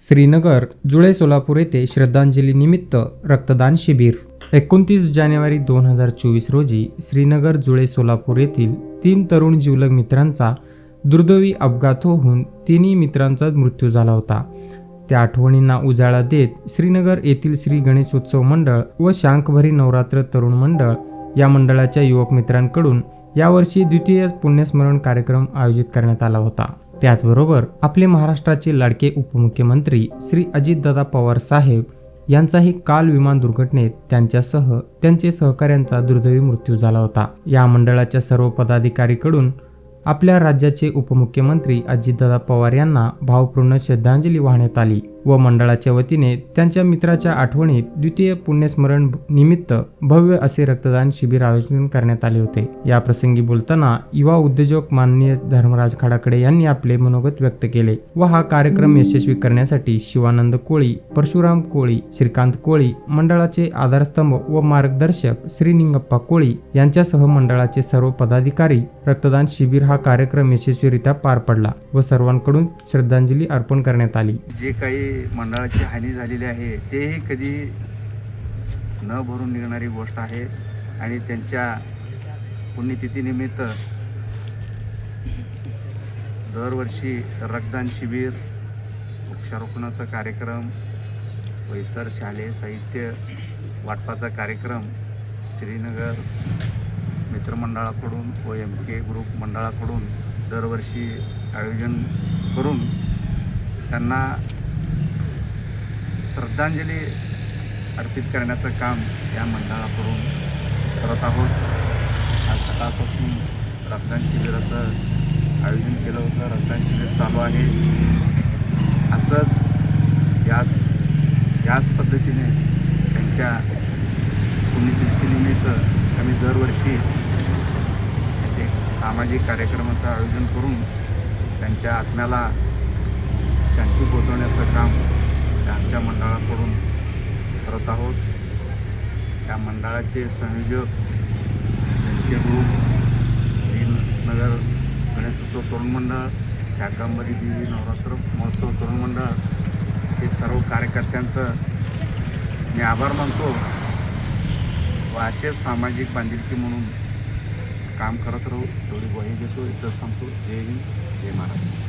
श्रीनगर जुळे सोलापूर येथे श्रद्धांजलीनिमित्त रक्तदान शिबिर. एकोणतीस जानेवारी दोन हजार चोवीस रोजी श्रीनगर जुळे सोलापूर येथील तीन तरुण जिवलग मित्रांचा दुर्दैवी अपघात होऊन तिन्ही मित्रांचा मृत्यू झाला होता. त्या आठवणींना उजाळा देत श्रीनगर येथील श्री गणेशोत्सव मंडळ व शांकभरी नवरात्र तरुण मंडळ या मंडळाच्या युवक मित्रांकडून यावर्षी द्वितीय पुण्यस्मरण कार्यक्रम आयोजित करण्यात आला होता. त्याचबरोबर आपले महाराष्ट्राचे लाडके उपमुख्यमंत्री श्री अजितदादा पवार साहेब यांचाही काल विमान दुर्घटनेत त्यांच्यासह त्यांचे सहकाऱ्यांचा दुर्दैवी मृत्यू झाला होता. या मंडळाच्या सर्व पदाधिकारीकडून आपल्या राज्याचे उपमुख्यमंत्री अजितदादा पवार यांना भावपूर्ण श्रद्धांजली वाहण्यात आली. व मंडळाच्या वतीने त्यांच्या मित्राच्या आठवणीत द्वितीय पुण्यस्मरण निमित्त भव्य असे रक्तदान शिबिर आयोजन करण्यात आले होते. या प्रसंगी बोलताना युवा उद्योजक माननीय धर्मराज खाडाकडे यांनी आपले मनोगत व्यक्त केले व हा कार्यक्रम यशस्वी करण्यासाठी शिवानंद कोळी परशुराम कोळी श्रीकांत कोळी मंडळाचे आधारस्तंभ व मार्गदर्शक श्रीनिंगप्पा कोळी यांच्यासह मंडळाचे सर्व पदाधिकारी रक्तदान शिबिर हा कार्यक्रम यशस्वीरित्या पार पडला व सर्वांकडून श्रद्धांजली अर्पण करण्यात आली. जे काही मंडळाची हानी झालेली आहे तेही कधी न भरून निघणारी गोष्ट आहे आणि त्यांच्या पुण्यतिथीनिमित्त दरवर्षी रक्तदान शिबिर वृक्षारोपणाचा कार्यक्रम व इतर शालेय साहित्य वाटपाचा कार्यक्रम श्रीनगर मित्रमंडळाकडून व एम के ग्रुप मंडळाकडून दरवर्षी आयोजन करून त्यांना श्रद्धांजली अर्पित करण्याचं काम या मंडळाकडून करत आहोत. आज सकाळपासून रक्तदान शिबिराचं आयोजन केलं होतं. रक्तदान शिबिर चालू आहे. असंच याच याच पद्धतीने त्यांच्या पुण्यतिथीनिमित्त आम्ही दरवर्षी असे सामाजिक कार्यक्रमाचं आयोजन करून त्यांच्या आत्म्याला शांती पोचवण्याचं काम आमच्या मंडळाकडून करत आहोत. त्या मंडळाचे संयोजक त्यांचे ग्रुप श्रीनगर गणेशोत्सव तरुण मंडळ शाकांबरी देवी नवरात्र महोत्सव तरुण मंडळ हे सर्व कार्यकर्त्यांचं मी आभार मानतो. व असेच सामाजिक बांधिलकी म्हणून काम करत राहू. थोडी ग्वाही देतो. इथंच थांबतो. जय हिंद. जय महाराष्ट्र.